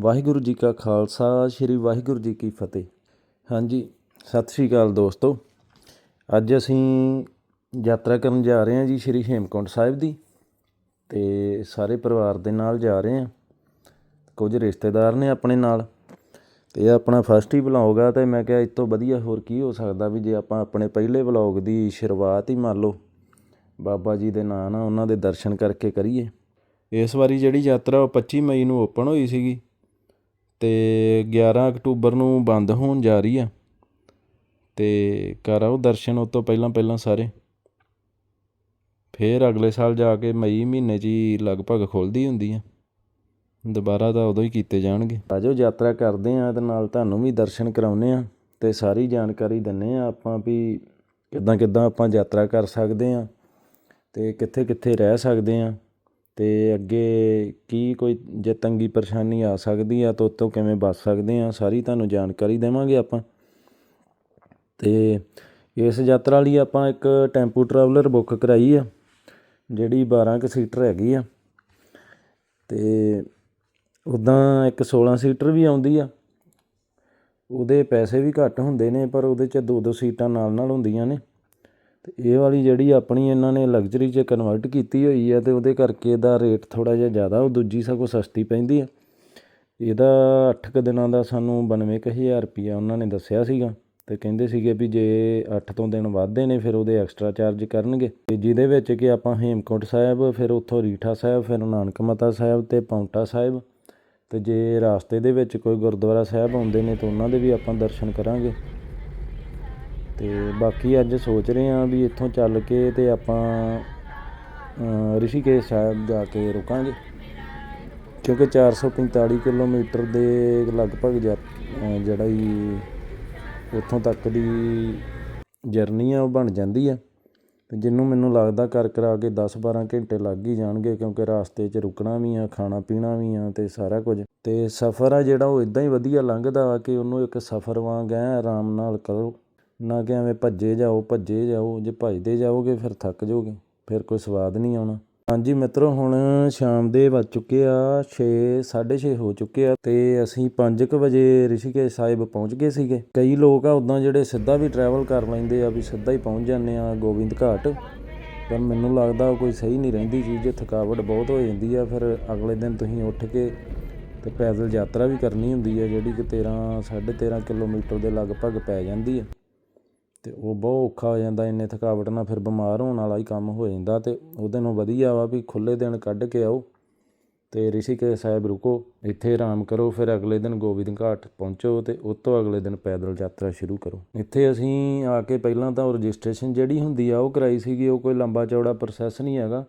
ਵਾਹਿਗੁਰੂ ਜੀ ਕਾ ਖਾਲਸਾ, ਸ੍ਰੀ ਵਾਹਿਗੁਰੂ ਜੀ ਕੀ ਫਤਿਹ। ਹਾਂਜੀ, ਸਤਿ ਸ਼੍ਰੀ ਅਕਾਲ ਦੋਸਤੋ। ਅੱਜ ਅਸੀਂ ਯਾਤਰਾ ਕਰਨ ਜਾ ਰਹੇ ਹਾਂ ਜੀ ਸ੍ਰੀ ਹੇਮਕੁੰਟ ਸਾਹਿਬ ਦੀ ਤੇ ਸਾਰੇ ਪਰਿਵਾਰ ਦੇ ਨਾਲ ਜਾ ਰਹੇ ਹਾਂ। ਕੁਝ ਰਿਸ਼ਤੇਦਾਰ ਨੇ ਆਪਣੇ ਨਾਲ ਤੇ ਇਹ ਆਪਣਾ ਫਸਟ ਹੀ ਵਲੌਗ ਆ ਤੇ ਮੈਂ ਕਿਹਾ ਇਸ ਤੋਂ ਵਧੀਆ ਹੋਰ ਕੀ ਹੋ ਸਕਦਾ ਵੀ ਜੇ ਆਪਾਂ ਆਪਣੇ ਪਹਿਲੇ ਵਲੌਗ ਦੀ ਸ਼ੁਰੂਆਤ ਹੀ ਮੰਨ ਲਓ। ਬਾਬਾ ਜੀ ਦੇ ਨਾਂ ਨਾਲ ਉਹਨਾਂ ਦੇ ਦਰਸ਼ਨ ਕਰਕੇ ਕਰੀਏ। ਇਸ ਵਾਰੀ ਜਿਹੜੀ ਯਾਤਰਾ ਉਹ 25 ਮਈ ਨੂੰ ਓਪਨ ਹੋਈ ਸੀਗੀ। ਅਤੇ ਗਿਆਰ੍ਹਾਂ ਅਕਤੂਬਰ ਨੂੰ ਬੰਦ ਹੋਣ ਜਾ ਰਹੀ ਆ ਅਤੇ ਕਰ ਆਓ, ਦਰਸ਼ਨ ਉਹ ਤੋਂ ਪਹਿਲਾਂ ਪਹਿਲਾਂ ਸਾਰੇ। ਫਿਰ ਅਗਲੇ ਸਾਲ ਜਾ ਕੇ ਮਈ ਮਹੀਨੇ 'ਚ ਹੀ ਲਗਭਗ ਖੁੱਲਦੀ ਹੁੰਦੀ ਆ ਦੁਬਾਰਾ ਤਾਂ ਉਦੋਂ ਹੀ ਕੀਤੇ ਜਾਣਗੇ। ਆਜੋ, ਯਾਤਰਾ ਕਰਦੇ ਹਾਂ ਅਤੇ ਨਾਲ ਤੁਹਾਨੂੰ ਵੀ ਦਰਸ਼ਨ ਕਰਾਉਂਦੇ ਹਾਂ ਅਤੇ ਸਾਰੀ ਜਾਣਕਾਰੀ ਦਿੰਦੇ ਹਾਂ ਆਪਾਂ ਵੀ ਕਿੱਦਾਂ ਕਿੱਦਾਂ ਆਪਾਂ ਯਾਤਰਾ ਕਰ ਸਕਦੇ ਹਾਂ ਅਤੇ ਕਿੱਥੇ ਕਿੱਥੇ ਰਹਿ ਸਕਦੇ ਹਾਂ। ਅਤੇ ਅੱਗੇ ਕੀ ਕੋਈ ਜੇ ਤੰਗੀ ਪਰੇਸ਼ਾਨੀ ਆ ਸਕਦੀ ਆ ਤਾਂ ਉਤੋਂ ਕਿਵੇਂ ਬਚ ਸਕਦੇ ਹਾਂ ਸਾਰੀ ਤੁਹਾਨੂੰ ਜਾਣਕਾਰੀ ਦੇਵਾਂਗੇ ਆਪਾਂ। ਅਤੇ ਇਸ ਯਾਤਰਾ ਲਈ ਆਪਾਂ ਇੱਕ ਟੈਂਪੂ ਟਰੈਵਲਰ ਬੁੱਕ ਕਰਾਈ ਆ, ਜਿਹੜੀ 12 ਕੁ ਸੀਟਰ ਹੈਗੀ ਆ। ਅਤੇ ਉੱਦਾਂ ਇੱਕ 16 ਸੀਟਰ ਵੀ ਆਉਂਦੀ ਆ। ਉਹਦੇ ਪੈਸੇ ਵੀ ਘੱਟ ਹੁੰਦੇ ਨੇ, ਪਰ ਉਹਦੇ 'ਚ ਦੋ ਦੋ ਸੀਟਾਂ ਨਾਲ ਨਾਲ ਹੁੰਦੀਆਂ ਨੇ। ਅਤੇ ਇਹ ਵਾਲੀ ਜਿਹੜੀ ਆਪਣੀ ਇਹਨਾਂ ਨੇ ਲਗਜ਼ਰੀ 'ਚ ਕਨਵਰਟ ਕੀਤੀ ਹੋਈ ਹੈ ਅਤੇ ਉਹਦੇ ਕਰਕੇ ਇਹਦਾ ਰੇਟ ਥੋੜ੍ਹਾ ਜਿਹਾ ਜ਼ਿਆਦਾ, ਉਹ ਦੂਜੀ ਸਗੋਂ ਸਸਤੀ ਪੈਂਦੀ ਆ। ਇਹਦਾ ਅੱਠ ਕੁ ਦਿਨਾਂ ਦਾ ਸਾਨੂੰ 92000 ਰੁਪਈਆ ਉਹਨਾਂ ਨੇ ਦੱਸਿਆ ਸੀਗਾ ਅਤੇ ਕਹਿੰਦੇ ਸੀਗੇ ਵੀ ਜੇ ਅੱਠ ਤੋਂ ਦਿਨ ਵੱਧਦੇ ਨੇ ਫਿਰ ਉਹਦੇ ਐਕਸਟਰਾ ਚਾਰਜ ਕਰਨਗੇ। ਅਤੇ ਜਿਹਦੇ ਵਿੱਚ ਕਿ ਆਪਾਂ ਹੇਮਕੁੰਟ ਸਾਹਿਬ, ਫਿਰ ਉੱਥੋਂ ਰੀਠਾ ਸਾਹਿਬ, ਫਿਰ ਨਾਨਕ ਮਾਤਾ ਸਾਹਿਬ ਅਤੇ ਪੌਂਟਾ ਸਾਹਿਬ। ਅਤੇ ਜੇ ਰਾਸਤੇ ਦੇ ਵਿੱਚ ਕੋਈ ਗੁਰਦੁਆਰਾ ਸਾਹਿਬ ਆਉਂਦੇ ਨੇ ਤਾਂ ਉਹਨਾਂ ਦੇ ਵੀ ਆਪਾਂ ਦਰਸ਼ਨ ਕਰਾਂਗੇ। ਤੇ ਬਾਕੀ ਅੱਜ ਸੋਚ ਰਹੇ ਹਾਂ ਵੀ ਇੱਥੋਂ ਚੱਲ ਕੇ ਤੇ ਆਪਾਂ ਰਿਸ਼ੀਕੇਸ਼ ਸਾਹਿਬ ਜਾ ਕੇ ਰੁਕਾਂਗੇ। ਕਿਉਂਕਿ 445 ਕਿਲੋਮੀਟਰ ਦੇ ਲਗਭਗ ਜਾ- ਜਿਹੜਾ ਹੀ ਉੱਥੋਂ ਤੱਕ ਦੀ ਜਰਨੀ ਆ, ਉਹ ਬਣ ਜਾਂਦੀ ਆ। ਤੇ ਜਿਹਨੂੰ ਮੈਨੂੰ ਲੱਗਦਾ ਕਰ ਕਰਾ ਕੇ 10-12 ਘੰਟੇ ਲੱਗ ਹੀ ਜਾਣਗੇ, ਕਿਉਂਕਿ ਰਾਸਤੇ 'ਚ ਰੁਕਣਾ ਵੀ ਆ, ਖਾਣਾ ਪੀਣਾ ਵੀ ਆ ਤੇ ਸਾਰਾ ਕੁਝ। ਤੇ ਸਫ਼ਰ ਆ ਜਿਹੜਾ ਉਹ ਇਦਾਂ ਹੀ ਵਧੀਆ ਲੰਘਦਾ ਆ ਕਿ ਉਹਨੂੰ ਇੱਕ ਸਫ਼ਰ ਵਾਂਗ ਐ ਆਰਾਮ ਨਾਲ ਕਰੋ। ਨਾ ਕਿ ਐਵੇਂ ਭੱਜੇ ਜਾਓ ਭੱਜੇ ਜਾਓ, ਜੇ ਭੱਜਦੇ ਜਾਓਗੇ ਫਿਰ ਥੱਕ ਜਾਓਗੇ, ਫਿਰ ਕੋਈ ਸਵਾਦ ਨਹੀਂ ਆਉਣਾ। ਹਾਂਜੀ ਮਿੱਤਰੋ, ਹੁਣ ਸ਼ਾਮ ਦੇ ਵੱਜ ਚੁੱਕੇ ਆ 6 6:30 ਹੋ ਚੁੱਕੇ ਆ, ਤੇ ਅਸੀਂ 5:00 ਵਜੇ ਰਿਸ਼ੀਕੇਸ਼ ਸਾਹਿਬ ਪਹੁੰਚ ਗਏ ਸੀਗੇ। ਕਈ ਲੋਕ ਆ ਉਦਾਂ ਜਿਹੜੇ ਸਿੱਧਾ ਵੀ ਟਰੈਵਲ ਕਰ ਲੈਂਦੇ ਆ, ਵੀ ਸਿੱਧਾ ਹੀ ਪਹੁੰਚ ਜਾਂਦੇ ਆ ਗੋਬਿੰਦ ਘਾਟ, ਪਰ ਮੈਨੂੰ ਲੱਗਦਾ ਉਹ ਕੋਈ ਸਹੀ ਨਹੀਂ ਰਹਿੰਦੀ ਚੀਜ਼, ਜੇ ਥਕਾਵਟ ਬਹੁਤ ਹੋ ਜਾਂਦੀ ਆ, ਫਿਰ ਅਗਲੇ ਦਿਨ ਤੁਸੀਂ ਉੱਠ ਕੇ ਤੇ ਪੈਦਲ ਯਾਤਰਾ ਵੀ ਕਰਨੀ ਹੁੰਦੀ ਹੈ ਜਿਹੜੀ ਕਿ 13 13.5 ਕਿਲੋਮੀਟਰ ਦੇ ਲਗਭਗ ਪੈ ਜਾਂਦੀ ਹੈ ਅਤੇ ਉਹ ਬਹੁਤ ਔਖਾ ਹੋ ਜਾਂਦਾ, ਇੰਨੇ ਥਕਾਵਟ ਨਾਲ ਫਿਰ ਬਿਮਾਰ ਹੋਣ ਵਾਲਾ ਹੀ ਕੰਮ ਹੋ ਜਾਂਦਾ ਤੇ ਉਹਦੇ ਨੂੰ ਵਧੀਆ ਵਾ ਵੀ ਖੁੱਲ੍ਹੇ ਦਿਨ ਕੱਢ ਕੇ ਆਓ ਅਤੇ ਰਿਸ਼ੀਕੇਸ਼ ਸਾਹਿਬ ਰੁਕੋ, ਇੱਥੇ ਆਰਾਮ ਕਰੋ, ਫਿਰ ਅਗਲੇ ਦਿਨ ਗੋਬਿੰਦ ਘਾਟ ਪਹੁੰਚੋ ਅਤੇ ਉਹ ਤੋਂ ਅਗਲੇ ਦਿਨ ਪੈਦਲ ਯਾਤਰਾ ਸ਼ੁਰੂ ਕਰੋ। ਇੱਥੇ ਅਸੀਂ ਆ ਕੇ ਪਹਿਲਾਂ ਤਾਂ ਰਜਿਸਟ੍ਰੇਸ਼ਨ ਜਿਹੜੀ ਹੁੰਦੀ ਆ, ਉਹ ਕਰਾਈ ਸੀਗੀ, ਉਹ ਕੋਈ ਲੰਬਾ ਚੌੜਾ ਪ੍ਰੋਸੈਸ ਨਹੀਂ ਹੈਗਾ।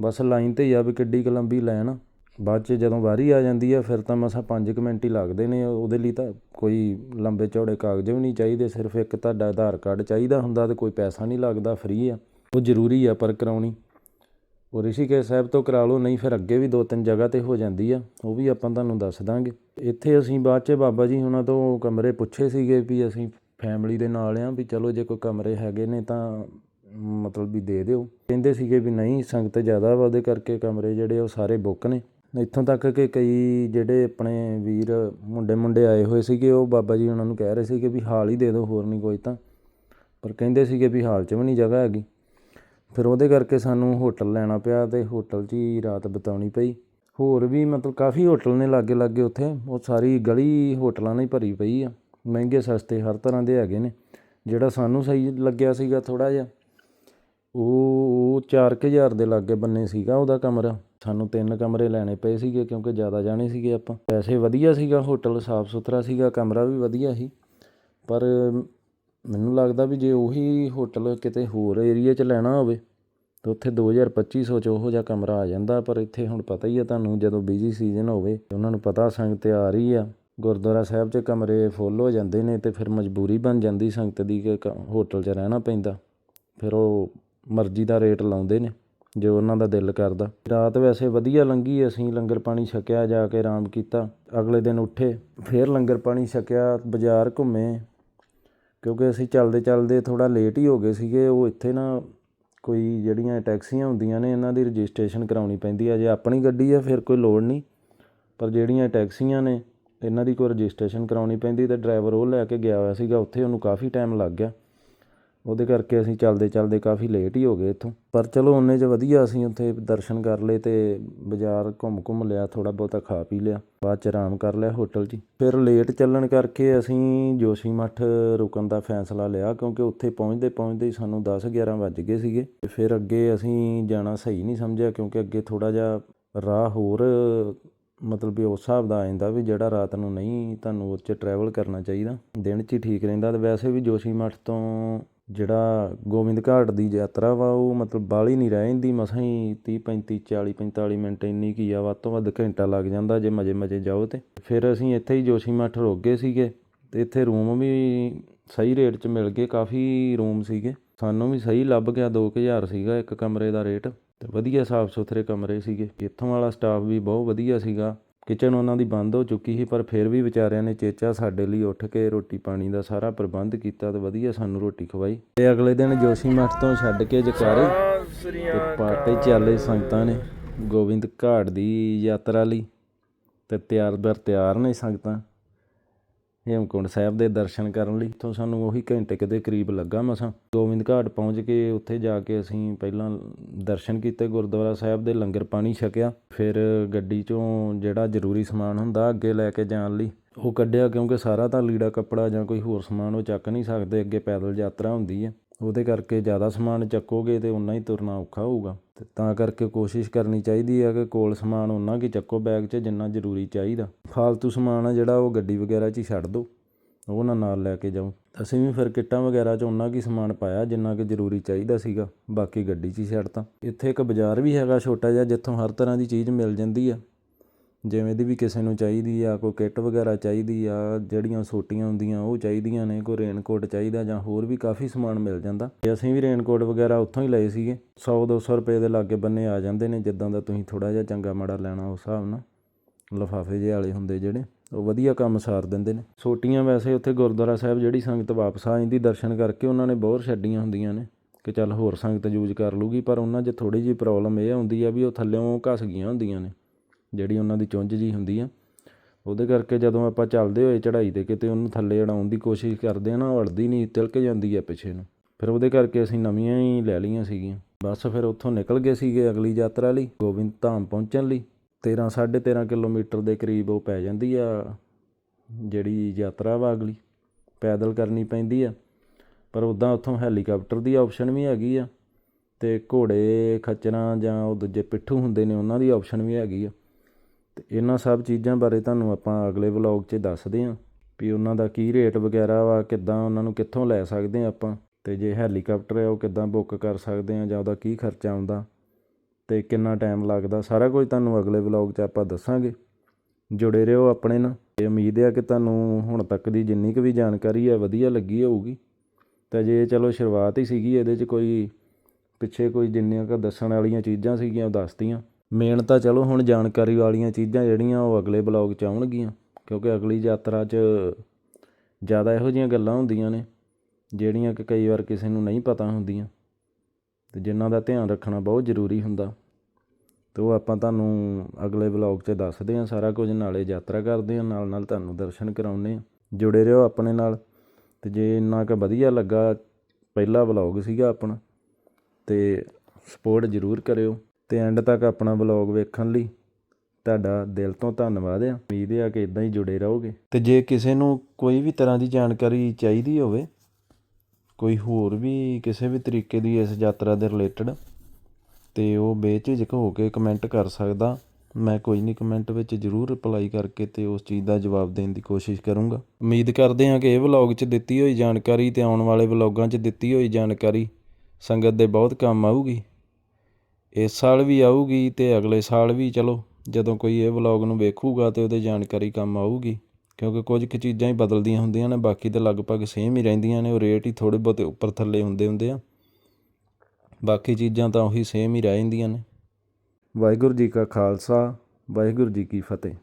ਬਸ ਲਾਈਨ ਤੇ ਹੀ ਆ ਵੀ ਕਿੱਡੀ ਕੁ ਲੰਬੀ ਲਾਈਨ ਬਾਅਦ 'ਚ ਜਦੋਂ ਵਾਰੀ ਆ ਜਾਂਦੀ ਆ, ਫਿਰ ਤਾਂ ਮਸਾਂ 5 ਮਿੰਟ ਹੀ ਲੱਗਦੇ ਨੇ। ਉਹਦੇ ਲਈ ਤਾਂ ਕੋਈ ਲੰਬੇ ਚੌੜੇ ਕਾਗਜ਼ ਵੀ ਨਹੀਂ ਚਾਹੀਦੇ, ਸਿਰਫ ਇੱਕ ਤੁਹਾਡਾ ਆਧਾਰ ਕਾਰਡ ਚਾਹੀਦਾ ਹੁੰਦਾ ਤੇ ਕੋਈ ਪੈਸਾ ਨਹੀਂ ਲੱਗਦਾ, ਫ੍ਰੀ ਆ। ਉਹ ਜ਼ਰੂਰੀ ਆ ਪਰ ਕਰਾਉਣੀ। ਉਹ ਰਿਸ਼ੀਕੇਸ਼ ਸਾਹਿਬ ਤੋਂ ਕਰਾ ਲਓ, ਨਹੀਂ ਫਿਰ ਅੱਗੇ ਵੀ ਦੋ ਤਿੰਨ ਜਗ੍ਹਾ ਤੇ ਹੋ ਜਾਂਦੀ ਆ। ਉਹ ਵੀ ਆਪਾਂ ਤੁਹਾਨੂੰ ਦੱਸ ਦਾਂਗੇ। ਇੱਥੇ ਅਸੀਂ ਬਾਅਦ 'ਚ ਬਾਬਾ ਜੀ ਉਹਨਾਂ ਤੋਂ ਕਮਰੇ ਪੁੱਛੇ ਸੀਗੇ ਵੀ ਅਸੀਂ ਫੈਮਿਲੀ ਦੇ ਨਾਲ ਆ ਵੀ ਚਲੋ ਜੇ ਕੋਈ ਕਮਰੇ ਹੈਗੇ ਨੇ ਤਾਂ ਮਤਲਬ ਵੀ ਦੇ ਦਿਓ। ਕਹਿੰਦੇ ਸੀਗੇ ਵੀ ਨਹੀਂ, ਸੰਗਤ ਜ਼ਿਆਦਾ ਵਾ ਉਹਦੇ ਕਰਕੇ ਕਮਰੇ ਜਿਹੜੇ ਉਹ ਸਾਰੇ ਬੁੱਕ ਨੇ। ਇੱਥੋਂ ਤੱਕ ਕਿ ਕਈ ਜਿਹੜੇ ਆਪਣੇ ਵੀਰ ਮੁੰਡੇ ਮੁੰਡੇ ਆਏ ਹੋਏ ਸੀਗੇ, ਉਹ ਬਾਬਾ ਜੀ ਉਹਨਾਂ ਨੂੰ ਕਹਿ ਰਹੇ ਸੀਗੇ ਵੀ ਹਾਲ ਹੀ ਦੇ ਦਿਓ, ਹੋਰ ਨਹੀਂ ਕੋਈ ਤਾਂ। ਪਰ ਕਹਿੰਦੇ ਸੀਗੇ ਵੀ ਹਾਲ 'ਚ ਵੀ ਨਹੀਂ ਜਗ੍ਹਾ ਹੈਗੀ। ਫਿਰ ਉਹਦੇ ਕਰਕੇ ਸਾਨੂੰ ਹੋਟਲ ਲੈਣਾ ਪਿਆ ਅਤੇ ਹੋਟਲ 'ਚ ਹੀ ਰਾਤ ਬਿਤਾਉਣੀ ਪਈ। ਹੋਰ ਵੀ ਮਤਲਬ ਕਾਫੀ ਹੋਟਲ ਨੇ ਲਾਗੇ ਲਾਗੇ ਉੱਥੇ। ਉਹ ਸਾਰੀ ਗਲੀ ਹੋਟਲਾਂ ਨਾਲ ਹੀ ਭਰੀ ਪਈ ਆ। ਮਹਿੰਗੇ ਸਸਤੇ ਹਰ ਤਰ੍ਹਾਂ ਦੇ ਹੈਗੇ ਨੇ। ਜਿਹੜਾ ਸਾਨੂੰ ਸਹੀ ਲੱਗਿਆ ਸੀਗਾ ਥੋੜਾ ਜਿਹਾ, ਉਹ ਉਹ 4000 ਦੇ ਲਾਗੇ ਬੰਨੇ ਸੀਗਾ ਉਹਦਾ ਕਮਰਾ। ਸਾਨੂੰ ਤਿੰਨ ਕਮਰੇ ਲੈਣੇ ਪਏ ਸੀਗੇ ਕਿਉਂਕਿ ਜ਼ਿਆਦਾ ਜਾਣੇ ਸੀਗੇ ਆਪਾਂ। ਪੈਸੇ ਵਧੀਆ ਸੀਗਾ, ਹੋਟਲ ਸਾਫ਼ ਸੁਥਰਾ ਸੀਗਾ, ਕਮਰਾ ਵੀ ਵਧੀਆ ਸੀ। ਪਰ ਮੈਨੂੰ ਲੱਗਦਾ ਵੀ ਜੇ ਉਹੀ ਹੋਟਲ ਕਿਤੇ ਹੋਰ ਏਰੀਏ 'ਚ ਲੈਣਾ ਹੋਵੇ, ਤਾਂ ਉੱਥੇ 2250 ਚ ਉਹੋ ਜਿਹਾ ਕਮਰਾ ਆ ਜਾਂਦਾ। ਪਰ ਇੱਥੇ ਹੁਣ ਪਤਾ ਹੀ ਆ ਤੁਹਾਨੂੰ, ਜਦੋਂ ਬਿਜ਼ੀ ਸੀਜ਼ਨ ਹੋਵੇ ਉਹਨਾਂ ਨੂੰ ਪਤਾ ਸੰਗਤ ਆ ਰਹੀ ਆ। ਗੁਰਦੁਆਰਾ ਸਾਹਿਬ 'ਚ ਕਮਰੇ ਫੁੱਲ ਹੋ ਜਾਂਦੇ ਨੇ ਤੇ ਫਿਰ ਮਜਬੂਰੀ ਬਣ ਜਾਂਦੀ ਸੰਗਤ ਦੀ ਕਿ ਕ- ਹੋਟਲ 'ਚ ਰਹਿਣਾ ਪੈਂਦਾ। ਫਿਰ ਉਹ ਮਰਜ਼ੀ ਦਾ ਰੇਟ ਲਾਉਂਦੇ ਨੇ। ਜੋ ਉਹਨਾਂ ਦਾ ਦਿਲ ਕਰਦਾ। ਰਾਤ ਵੈਸੇ ਵਧੀਆ ਲੰਘੀ, ਅਸੀਂ ਲੰਗਰ ਪਾਣੀ ਛਕਿਆ, ਜਾ ਕੇ ਆਰਾਮ ਕੀਤਾ। ਅਗਲੇ ਦਿਨ ਉੱਠੇ, ਫੇਰ ਲੰਗਰ ਪਾਣੀ ਛਕਿਆ, ਬਾਜ਼ਾਰ ਘੁੰਮੇ। ਕਿਉਂਕਿ ਅਸੀਂ ਚੱਲਦੇ ਚੱਲਦੇ ਥੋੜਾ ਲੇਟ ਹੀ ਹੋ ਗਏ ਸੀਗੇ। ਉਹ ਇੱਥੇ ਨਾ ਕੋਈ ਜਿਹੜੀਆਂ ਟੈਕਸੀਆਂ ਹੁੰਦੀਆਂ ਨੇ, ਇਹਨਾਂ ਦੀ ਰਜਿਸਟ੍ਰੇਸ਼ਨ ਕਰਾਉਣੀ ਪੈਂਦੀ ਆ। ਜੇ ਆਪਣੀ ਗੱਡੀ ਆ, ਫਿਰ ਕੋਈ ਲੋੜ ਨਹੀਂ। ਪਰ ਜਿਹੜੀਆਂ ਟੈਕਸੀਆਂ ਨੇ, ਇਹਨਾਂ ਦੀ ਕੋਈ ਰਜਿਸਟ੍ਰੇਸ਼ਨ ਕਰਾਉਣੀ ਪੈਂਦੀ ਤੇ ਡਰਾਈਵਰ ਉਹ ਲੈ ਕੇ ਗਿਆ ਹੋਇਆ ਸੀਗਾ। ਉੱਥੇ ਉਹਨੂੰ ਕਾਫੀ ਟਾਈਮ ਲੱਗ ਗਿਆ। ਉਹਦੇ ਕਰਕੇ ਅਸੀਂ ਚੱਲਦੇ ਚੱਲਦੇ ਕਾਫੀ ਲੇਟ ਹੀ ਹੋ ਗਏ ਇੱਥੋਂ। ਪਰ ਚਲੋ ਉਹਨੇ 'ਚ ਵਧੀਆ ਅਸੀਂ ਉੱਥੇ ਦਰਸ਼ਨ ਕਰ ਲਏ ਤੇ ਬਾਜ਼ਾਰ ਘੁੰਮ ਘੁੰਮ ਲਿਆ ਥੋੜਾ ਬਹੁਤਾ ਖਾ ਪੀ ਲਿਆ, ਬਾਅਦ ਚ ਆਰਾਮ ਕਰ ਲਿਆ ਹੋਟਲ 'ਚ ਹੀ। ਫਿਰ ਲੇਟ ਚੱਲਣ ਕਰਕੇ ਅਸੀਂ ਜੋਸ਼ੀ ਮੱਠ ਰੁਕਣ ਦਾ ਫੈਸਲਾ ਲਿਆ ਕਿਉਂਕਿ ਉੱਥੇ ਪਹੁੰਚਦੇ ਪਹੁੰਚਦੇ ਹੀ ਸਾਨੂੰ 10 11 ਵੱਜ ਗਏ ਸੀਗੇ। ਤੇ ਫਿਰ ਅੱਗੇ ਅਸੀਂ ਜਾਣਾ ਸਹੀ ਨਹੀਂ ਸਮਝਿਆ ਕਿਉਂਕਿ ਅੱਗੇ ਥੋੜਾ ਜਿਹਾ ਰਾਹ ਹੋਰ, ਮਤਲਬ ਵੀ ਉਸ ਹਿਸਾਬ ਦਾ ਆ ਜਾਂਦਾ ਵੀ ਜਿਹੜਾ ਰਾਤ ਨੂੰ ਨਹੀਂ ਤੁਹਾਨੂੰ ਉਹ 'ਚ ਟਰੈਵਲ ਕਰਨਾ ਚਾਹੀਦਾ। ਦਿਨ 'ਚ ਹੀ ਠੀਕ ਰਹਿੰਦਾ ਤੇ ਵੈਸੇ ਵੀ ਜੋਸ਼ੀ ਮੱਠ ਤੋਂ ਜਿਹੜਾ ਗੋਬਿੰਦ ਘਾਟ ਦੀ ਯਾਤਰਾ ਵਾ, ਉਹ ਮਤਲਬ ਬਾਹਲੀ ਨਹੀਂ ਰਹਿ ਜਾਂਦੀ, ਮਸਾਂ ਹੀ 30 35 40 45 ਮਿੰਟ ਇੰਨੀ ਕੀ ਆ, ਵੱਧ ਤੋਂ ਵੱਧ ਘੰਟਾ ਲੱਗ ਜਾਂਦਾ ਜੇ ਮਜੇ ਮਜੇ ਜਾਓ ਤੇ। ਫਿਰ ਅਸੀਂ ਇੱਥੇ ਹੀ ਜੋਸ਼ੀਮਠ ਰੁਕ ਗਏ ਸੀਗੇ ਤੇ ਇੱਥੇ ਰੂਮ ਵੀ ਸਹੀ ਰੇਟ 'ਚ ਮਿਲ ਗਏ, ਕਾਫੀ ਰੂਮ ਸੀਗੇ। ਸਾਨੂੰ ਵੀ ਸਹੀ ਲੱਭ ਗਿਆ 2000 ਸੀਗਾ ਇੱਕ ਕਮਰੇ ਦਾ ਰੇਟ ਤੇ ਵਧੀਆ ਸਾਫ਼ ਸੁਥਰੇ ਕਮਰੇ ਸੀਗੇ। ਇੱਥੋਂ ਵਾਲਾ ਸਟਾਫ ਵੀ ਬਹੁਤ ਵਧੀਆ ਸੀਗਾ। ਕਿਚਨ ਉਹਨਾਂ ਦੀ ਬੰਦ ਹੋ ਚੁੱਕੀ ਸੀ, ਪਰ ਫਿਰ ਵੀ ਵਿਚਾਰਿਆਂ ਨੇ ਚੇਚਾ ਸਾਡੇ ਲਈ ਉੱਠ ਕੇ ਰੋਟੀ ਪਾਣੀ ਦਾ ਸਾਰਾ ਪ੍ਰਬੰਧ ਕੀਤਾ ਤੇ ਵਧੀਆ ਸਾਨੂੰ ਰੋਟੀ ਖਵਾਈ। ਤੇ ਅਗਲੇ ਦਿਨ ਜੋਸ਼ੀ ਮੱਠ ਤੋਂ ਛੱਡ ਕੇ ਜਕਾਰੇ ਤੇ ਪਾਟੇ ਚਾਲੇ ਸੰਗਤਾਂ ਨੇ, ਗੋਬਿੰਦ ਘਾਟ ਦੀ ਯਾਤਰਾ ਲਈ ਤੇ ਤਿਆਰ ਬਰ ਤਿਆਰ ਨੇ ਸੰਗਤਾਂ। ਹੇਮਕੁੰਡ ਸਾਹਿਬ ਦੇ ਦਰਸ਼ਨ ਕਰਨ ਲਈ। ਇੱਥੋਂ ਸਾਨੂੰ ਉਹੀ ਘੰਟੇ ਕੁ ਕਰੀਬ ਲੱਗਾ ਮਸਾਂ। ਗੋਬਿੰਦ ਘਾਟ ਪਹੁੰਚ ਕੇ ਉੱਥੇ ਜਾ ਕੇ ਅਸੀਂ ਪਹਿਲਾਂ ਦਰਸ਼ਨ ਕੀਤੇ, ਗੁਰਦੁਆਰਾ ਸਾਹਿਬ ਦੇ ਲੰਗਰ ਪਾਣੀ ਛਕਿਆ। ਫਿਰ ਗੱਡੀ ਚੋਂ ਜਿਹੜਾ ਜ਼ਰੂਰੀ ਸਮਾਨ ਹੁੰਦਾ, ਅੱਗੇ ਲੈ ਕੇ ਜਾਣ ਲਈ, ਉਹ ਕੱਢਿਆ ਕਿਉਂਕਿ ਸਾਰਾ ਤਾਂ ਲੀੜਾ ਕੱਪੜਾ ਜਾਂ ਕੋਈ ਹੋਰ ਸਮਾਨ ਉਹ ਚੱਕ ਨਹੀਂ ਸਕਦੇ, ਅੱਗੇ ਪੈਦਲ ਯਾਤਰਾ ਹੁੰਦੀ ਹੈ। ਉਹਦੇ ਕਰਕੇ ਜ਼ਿਆਦਾ ਸਮਾਨ ਚੱਕੋਗੇ ਤੇ ਉਨਾ ਹੀ ਤੁਰਨਾ ਔਖਾ ਹੋਊਗਾ। ਤੇ ਤਾਂ ਕਰਕੇ ਕੋਸ਼ਿਸ਼ ਕਰਨੀ ਚਾਹੀਦੀ ਹੈ ਕਿ ਕੋਲ ਸਮਾਨ ਉਨਾ ਕੀ ਚੱਕੋ ਬੈਗ 'ਚ ਜਿੰਨਾ ਜ਼ਰੂਰੀ ਚਾਹੀਦਾ। ਫਾਲਤੂ ਸਮਾਨ ਆ ਜਿਹੜਾ ਉਹ ਗੱਡੀ ਵਗੈਰਾ 'ਚ ਹੀ ਛੱਡ ਦਿਓ ਉਹ ਨਾ ਨਾਲ ਲੈ ਕੇ ਜਾਓ। ਅਸੀਂ ਵੀ ਫਿਰ ਕਿੱਟਾਂ ਵਗੈਰਾ 'ਚ ਉਨਾ ਕੀ ਸਮਾਨ ਪਾਇਆ ਜਿੰਨਾ ਕਿ ਜ਼ਰੂਰੀ ਚਾਹੀਦਾ ਸੀਗਾ, ਬਾਕੀ ਗੱਡੀ 'ਚ ਹੀ ਛੱਡਤਾ। ਇੱਥੇ ਇੱਕ ਬਾਜ਼ਾਰ ਵੀ ਹੈਗਾ ਛੋਟਾ ਜਿਹਾ ਜਿੱਥੋਂ ਹਰ ਤਰ੍ਹਾਂ ਦੀ ਚੀਜ਼ ਮਿਲ ਜਾਂਦੀ ਆ। ਜਿਵੇਂ ਦੀ ਵੀ ਕਿਸੇ ਨੂੰ ਚਾਹੀਦੀ ਆ, ਕੋਈ ਕਿੱਟ ਵਗੈਰਾ ਚਾਹੀਦੀ ਆ, ਜਿਹੜੀਆਂ ਸੋਟੀਆਂ ਹੁੰਦੀਆਂ ਉਹ ਚਾਹੀਦੀਆਂ ਨੇ, ਕੋਈ ਰੇਨਕੋਟ ਚਾਹੀਦਾ ਜਾਂ ਹੋਰ ਵੀ ਕਾਫੀ ਸਮਾਨ ਮਿਲ ਜਾਂਦਾ। ਤੇ ਅਸੀਂ ਵੀ ਰੇਨਕੋਟ ਵਗੈਰਾ ਉੱਥੋਂ ਹੀ ਲਏ ਸੀਗੇ। 100 200 ਰੁਪਏ ਦੇ ਲਾਗੇ ਬੰਨੇ ਆ ਜਾਂਦੇ ਨੇ, ਜਿੱਦਾਂ ਦਾ ਤੁਸੀਂ ਥੋੜਾ ਜਿਹਾ ਚੰਗਾ ਮਾੜਾ ਲੈਣਾ ਉਸ ਹਿਸਾਬ ਨਾਲ। ਲਫਾਫੇ ਜਿਹੇ ਵਾਲੇ ਹੁੰਦੇ ਜਿਹੜੇ, ਉਹ ਵਧੀਆ ਕੰਮ ਸਾਰ ਦਿੰਦੇ ਨੇ। ਸੋਟੀਆਂ ਵੈਸੇ ਉੱਥੇ ਗੁਰਦੁਆਰਾ ਸਾਹਿਬ ਜਿਹੜੀ ਸੰਗਤ ਵਾਪਸ ਆ ਜਾਂਦੀ, ਦਰਸ਼ਨ ਕਰਕੇ ਉਹਨਾਂ ਨੇ ਬਹੁਤ ਛੱਡੀਆਂ ਹੁੰਦੀਆਂ ਨੇ, ਕਿ ਚੱਲ ਹੋਰ ਸੰਗਤ ਯੂਜ਼ ਕਰ ਲੂਗੀ ਪਰ ਉਹਨਾਂ 'ਚ ਥੋੜੀ ਜਿਹੀ ਪ੍ਰੋਬਲਮ ਇਹ ਆਉਂਦੀ ਆ ਵੀ ਉਹ ਥੱਲਿਓਂ ਘਸ ਗਈਆਂ ਹੁੰਦੀਆਂ ਨੇ। ਜਿਹੜੀ ਉਹਨਾਂ ਦੀ ਚੁੰਝ ਜੀ ਹੁੰਦੀ ਆ, ਉਹਦੇ ਕਰਕੇ ਜਦੋਂ ਆਪਾਂ ਚੱਲਦੇ ਹੋਏ ਚੜ੍ਹਾਈ ਤੇ ਕਿਤੇ ਉਹਨੂੰ ਥੱਲੇ ਅੜਾਉਣ ਦੀ ਕੋਸ਼ਿਸ਼ ਕਰਦੇ ਆ ਨਾ, ਉਹ ਅੜਦੀ ਨਹੀਂ, ਤਿਲਕ ਜਾਂਦੀ ਆ ਪਿੱਛੇ ਨੂੰ। ਫਿਰ ਉਹਦੇ ਕਰਕੇ ਅਸੀਂ ਨਵੀਆਂ ਹੀ ਲੈ ਲਈਆਂ ਸੀਗੀਆਂ। ਬਸ ਫਿਰ ਉੱਥੋਂ ਨਿਕਲ ਗਏ ਸੀਗੇ ਅਗਲੀ ਯਾਤਰਾ ਲਈ, ਗੋਬਿੰਦ ਧਾਮ ਪਹੁੰਚਣ ਲਈ। 13 13.5 ਕਿਲੋਮੀਟਰ ਦੇ ਕਰੀਬ ਉਹ ਪੈ ਜਾਂਦੀ ਆ ਜਿਹੜੀ ਯਾਤਰਾ ਵਾ ਅਗਲੀ। ਪੈਦਲ ਕਰਨੀ ਪੈਂਦੀ ਆ, ਪਰ ਉੱਦਾਂ ਉੱਥੋਂ ਹੈਲੀਕਾਪਟਰ ਦੀ ਆਪਸ਼ਨ ਵੀ ਹੈਗੀ ਆ ਤੇ ਘੋੜੇ ਖੱਚਰਾਂ ਜਾਂ ਉਹ ਦੂਜੇ ਪਿੱਠੂ ਹੁੰਦੇ ਨੇ, ਉਹਨਾਂ ਦੀ ਆਪਸ਼ਨ ਵੀ ਹੈਗੀ ਆ। ਅਤੇ ਇਹਨਾਂ ਸਭ ਚੀਜ਼ਾਂ ਬਾਰੇ ਤੁਹਾਨੂੰ ਆਪਾਂ ਅਗਲੇ ਵਲੌਗ 'ਚ ਦੱਸਦੇ ਹਾਂ ਵੀ ਉਹਨਾਂ ਦਾ ਕੀ ਰੇਟ ਵਗੈਰਾ ਵਾ, ਕਿੱਦਾਂ ਉਹਨਾਂ ਨੂੰ ਕਿੱਥੋਂ ਲੈ ਸਕਦੇ ਹਾਂ ਆਪਾਂ ਤੇ ਜੇ ਹੈਲੀਕਾਪਟਰ ਹੈ ਉਹ ਕਿੱਦਾਂ ਬੁੱਕ ਕਰ ਸਕਦੇ ਹਾਂ ਜਾਂ ਉਹਦਾ ਕੀ ਖਰਚਾ ਆਉਂਦਾ ਤੇ ਕਿੰਨਾ ਟਾਈਮ ਲੱਗਦਾ, ਸਾਰਾ ਕੁਝ ਤੁਹਾਨੂੰ ਅਗਲੇ ਵਲੌਗ 'ਚ ਆਪਾਂ ਦੱਸਾਂਗੇ। ਜੁੜੇ ਰਹੋ ਆਪਣੇ ਨਾਲ ਤੇ ਉਮੀਦ ਹੈ ਕਿ ਤੁਹਾਨੂੰ ਹੁਣ ਤੱਕ ਦੀ ਜਿੰਨੀ ਕੁ ਵੀ ਜਾਣਕਾਰੀ ਹੈ ਵਧੀਆ ਲੱਗੀ ਹੋਊਗੀ। ਤਾਂ ਜੇ ਚਲੋ ਸ਼ੁਰੂਆਤ ਹੀ ਸੀਗੀ, ਇਹਦੇ 'ਚ ਕੋਈ ਪਿੱਛੇ ਕੋਈ ਜਿੰਨੀਆਂ ਕੁ ਦੱਸਣ ਵਾਲੀਆਂ ਚੀਜ਼ਾਂ ਸੀਗੀਆਂ, ਉਹ ਦੱਸਤੀਆਂ। ਮੇਨ ਤਾਂ ਚਲੋ ਹੁਣ ਜਾਣਕਾਰੀ ਵਾਲੀਆਂ ਚੀਜ਼ਾਂ ਜਿਹੜੀਆਂ ਉਹ ਅਗਲੇ ਬਲੌਗ 'ਚ ਆਉਣਗੀਆਂ, ਕਿਉਂਕਿ ਅਗਲੀ ਯਾਤਰਾ 'ਚ ਜ਼ਿਆਦਾ ਇਹੋ ਜਿਹੀਆਂ ਗੱਲਾਂ ਹੁੰਦੀਆਂ ਨੇ, ਜਿਹੜੀਆਂ ਕਿ ਕਈ ਵਾਰ ਕਿਸੇ ਨੂੰ ਨਹੀਂ ਪਤਾ ਹੁੰਦੀਆਂ। ਤੇ ਜਿਨ੍ਹਾਂ ਦਾ ਧਿਆਨ ਰੱਖਣਾ ਬਹੁਤ ਜ਼ਰੂਰੀ ਹੁੰਦਾ। ਤੇ ਉਹ ਆਪਾਂ ਤੁਹਾਨੂੰ ਅਗਲੇ ਵਲੌਗ 'ਚ ਦੱਸਦੇ ਹਾਂ ਸਾਰਾ ਕੁਝ, ਨਾਲੇ ਯਾਤਰਾ ਕਰਦੇ ਹਾਂ ਨਾਲ ਨਾਲ ਤੁਹਾਨੂੰ ਦਰਸ਼ਨ ਕਰਾਉਂਦੇ ਹਾਂ। ਜੁੜੇ ਰਹੋ ਆਪਣੇ ਨਾਲ। ਤੇ ਜੇ ਇੰਨਾ ਕੁ ਵਧੀਆ ਲੱਗਾ, ਪਹਿਲਾ ਵਲੌਗ ਸੀਗਾ ਆਪਣਾ, ਤੇ ਸਪੋਰਟ ਜ਼ਰੂਰ ਕਰਿਓ। ਅਤੇ ਐਂਡ ਤੱਕ ਆਪਣਾ ਵਲੋਗ ਵੇਖਣ ਲਈ, ਤੁਹਾਡਾ ਦਿਲ ਤੋਂ ਧੰਨਵਾਦ ਆ। ਉਮੀਦ ਆ ਕਿ ਇਦਾਂ ਹੀ ਜੁੜੇ ਰਹੋਗੇ। ਤੇ ਜੇ ਕਿਸੇ ਨੂੰ ਕੋਈ ਵੀ ਤਰ੍ਹਾਂ ਦੀ ਜਾਣਕਾਰੀ ਚਾਹੀਦੀ ਹੋਵੇ, ਕੋਈ ਹੋਰ ਵੀ ਕਿਸੇ ਵੀ ਤਰੀਕੇ ਦੀ ਇਸ ਯਾਤਰਾ ਦੇ ਰਿਲੇਟਡ ਤੇ ਉਹ ਬੇਝਿਜਕ ਹੋ ਕੇ ਕਮੈਂਟ ਕਰ ਸਕਦਾ, ਮੈਂ ਕੋਈ ਨਹੀਂ ਕਮੈਂਟ ਵਿੱਚ ਜ਼ਰੂਰ ਰਿਪਲਾਈ ਕਰਕੇ ਤੇ ਉਸ ਚੀਜ਼ ਦਾ ਜਵਾਬ ਦੇਣ ਦੀ ਕੋਸ਼ਿਸ਼ ਕਰੂੰਗਾ। ਉਮੀਦ ਕਰਦੇ ਹਾਂ ਕਿ ਇਹ ਵਲੌਗ 'ਚ ਦਿੱਤੀ ਹੋਈ ਜਾਣਕਾਰੀ ਤੇ ਆਉਣ ਵਾਲੇ ਵਲੌਗਾਂ 'ਚ ਦਿੱਤੀ ਹੋਈ ਜਾਣਕਾਰੀ ਸੰਗਤ ਦੇ ਬਹੁਤ ਕੰਮ ਆਊਗੀ। ਇਸ ਸਾਲ ਵੀ ਆਊਗੀ ਅਤੇ ਅਗਲੇ ਸਾਲ ਵੀ ਚਲੋ, ਜਦੋਂ ਕੋਈ ਇਹ ਵਲੋਗ ਨੂੰ ਵੇਖੂਗਾ ਤੇ ਉਹਦੇ ਜਾਣਕਾਰੀ ਕੰਮ ਆਊਗੀ, ਕਿਉਂਕਿ ਕੁਝ ਕੁ ਚੀਜ਼ਾਂ ਹੀ ਬਦਲਦੀਆਂ ਹੁੰਦੀਆਂ ਨੇ, ਬਾਕੀ ਤਾਂ ਲਗਭਗ ਸੇਮ ਹੀ ਰਹਿੰਦੀਆਂ ਨੇ, ਉਹ ਰੇਟ ਹੀ ਥੋੜ੍ਹੇ ਬਹੁਤੇ ਉੱਪਰ ਥੱਲੇ ਹੁੰਦੇ ਹੁੰਦੇ ਆ। ਬਾਕੀ ਚੀਜ਼ਾਂ ਤਾਂ ਉਹੀ ਸੇਮ ਹੀ ਰਹਿ ਜਾਂਦੀਆਂ ਨੇ। ਵਾਹਿਗੁਰੂ ਜੀ ਕਾ ਖਾਲਸਾ, ਵਾਹਿਗੁਰੂ ਜੀ ਕੀ ਫਤਿਹ।